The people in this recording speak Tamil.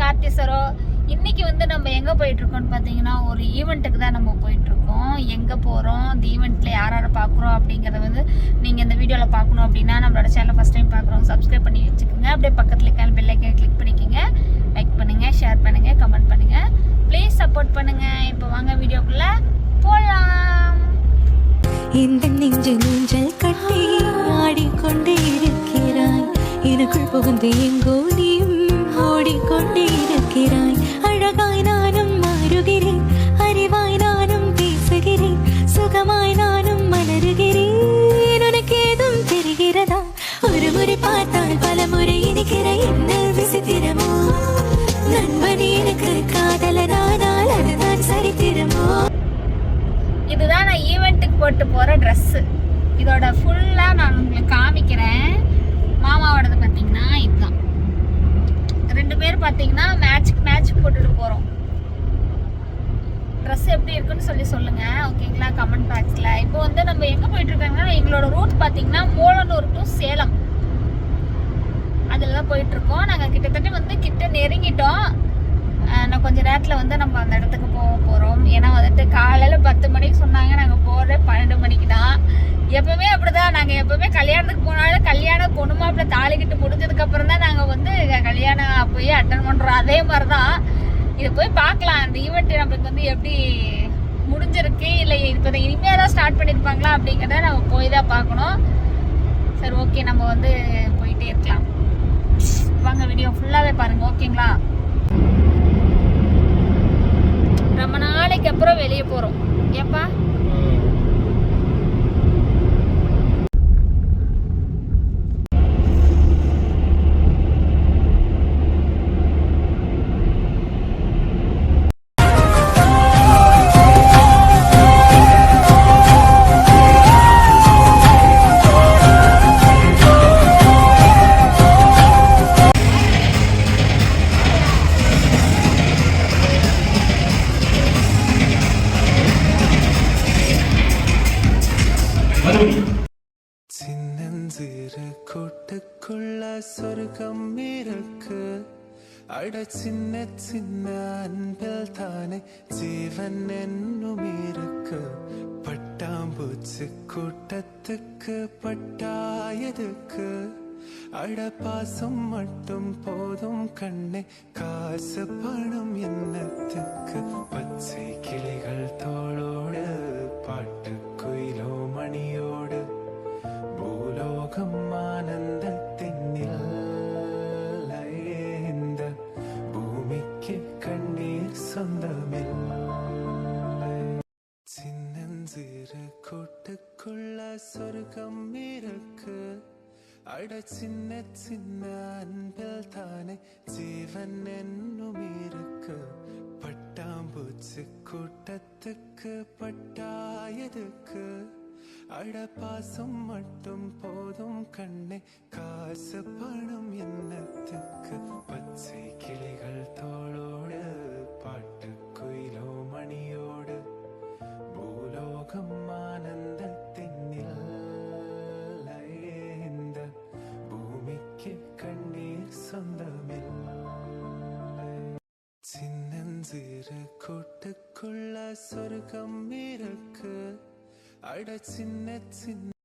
கார்த்தீஸ்வரம் இன்னைக்கு வந்து நம்ம எங்க போயிட்டு இருக்கோம்னு பாத்தீங்கன்னா ஒரு ஈவெண்ட்டுக்கு தான் நம்ம போயிட்டு இருக்கோம் எங்க போறோம் அந்த ஈவெண்ட்ல யார் யாரை பாக்குறோம் அப்படிங்கறத வந்து நீங்க இந்த வீடியோல பார்க்கணும் அப்படின்னா நம்மளோட சேனலை ஃபர்ஸ்ட் டைம் பாக்குறோம் சப்ஸ்கிரைப் பண்ணி வச்சுக்கோங்க. அப்படியே பக்கத்துல இருக்க பெல் ஐக்கன் கிளிக் பண்ணிக்கோங்க. லைக் பண்ணுங்க ஷேர் பண்ணுங்க கமெண்ட் பண்ணுங்க. ப்ளீஸ் சப்போர்ட் பண்ணுங்க. இப்போ வாங்க வீடியோக்குள்ள போலாம். இந்த நெஞ்சு நெஞ்சல் கட்டி ஆடிக்கொண்டே இருக்கிறாய். எனக்குள் புகுந்து எங்கோ நீயும் நானும் உனக்கு ஏதும் தெரிகிறதா? ஒரு முறை பார்த்தால் பல முறை இனிக்கிற என்ன விசித்திரமோ? நண்பனே எனக்கு காதலனானால் அதுதான் சரித்திரமோ? இதுதான் நான் ஈவெண்ட்டுக்கு போட்டு போகிற ட்ரெஸ்ஸு இதோட ஃபுல்லாக நான் உங்களுக்கு காமிக்கிறேன். மாமாவோடது பார்த்தீங்கன்னா இதுதான். ரெண்டு பேர் பார்த்தீங்கன்னா மேட்ச்க்கு மேட்ச் போட்டுட்டு போகிறோம் ட்ரெஸ் எப்படி இருக்குன்னு சொல்லி சொல்லுங்க ஓகேங்களா கமெண்ட் பாக்ஸில் இப்போ வந்து நம்ம எங்கே போயிட்டு இருக்காங்கன்னா எங்களோட ரூட் பார்த்தீங்கன்னா மூலனூர் டு சேலம். அதில் தான் போயிட்டு இருக்கோம். நாங்கள் கிட்டத்தட்ட வந்து கிட்ட நெருங்கிட்டோம். நான் கொஞ்சம் நேரத்தில் வந்து நம்ம அந்த இடத்துக்கு போக போகிறோம் ஏன்னா வந்துட்டு காலையில் பத்து மணிக்கு சொன்னாங்க நாங்கள் போகிற பன்னெண்டு மணிக்கு தான். எப்பவுமே அப்படிதான். நாங்கள் எப்பவுமே கல்யாணத்துக்கு போனாலும் கல்யாணம் பொண்ணு மாப்பிள்ள தாலிக்கிட்டு முடிஞ்சதுக்கப்புறம் தான் நாங்கள் வந்து கல்யாணம் போய் அட்டன் பண்ணுறோம் அதே மாதிரி இதை போய் பார்க்கலாம். அந்த ஈவெண்ட் நம்மளுக்கு வந்து எப்படி முடிஞ்சிருக்கு? இல்லை இப்போ இனிமேல் தான் ஸ்டார்ட் பண்ணியிருப்பாங்களா அப்படிங்கிறத நம்ம போய் தான் பார்க்கணும். சரி ஓகே நம்ம வந்து போயிட்டே இருக்கலாம். வாங்க வீடியோ ஃபுல்லாகவே பாருங்கள் ஓகேங்களா ரொம்ப நாளைக்கு அப்புறம் வெளியே போகிறோம் ஏப்பா சின்னஞ்சிறு கூட்டுக்குள்ள சொர்க்கம் இருக்கு அட சின்ன சின்ன அன்பில் தானே ஜீவன் என்னும் இருக்கு பட்டாம்பூச்சி கூட்டத்துக்கு பட்டாயதுக்கு. அட பாசம் மட்டும் போதும் கண்ணே காசு பணம் என்னத்துக்கு? பச்சை பூலோகம் ஆனந்தத்தின் எல்லையே இந்த பூமிக்கு கண்ணீர் சொந்தமில்லை சின்னஞ்சிறு கோட்டுக்குள்ள சொர்க்கம் இருக்கு அட சின்ன சின்ன அன்பில் தானே ஜீவன் என்னும் இருக்கு பட்டாம்பூச்சி கூட்டத்துக்கு பட்டாயதுக்கு அடப்பாசம் மட்டும் போதும் கண்ணே. காசு பணம் என்னத்துக்கு? பச்சை கிளிகள் தோளோடு பாட்டு குயிலோ மணியோடு. பூலோகம் ஆனந்தத்தின் எல்லையே இந்த பூமிக்கு கண்ணீர் சொந்தமில்லை. சின்னஞ்சிறு கூட்டுக்குள்ள சொர்க்கம் இருக்கு. அட சின்ன சின்ன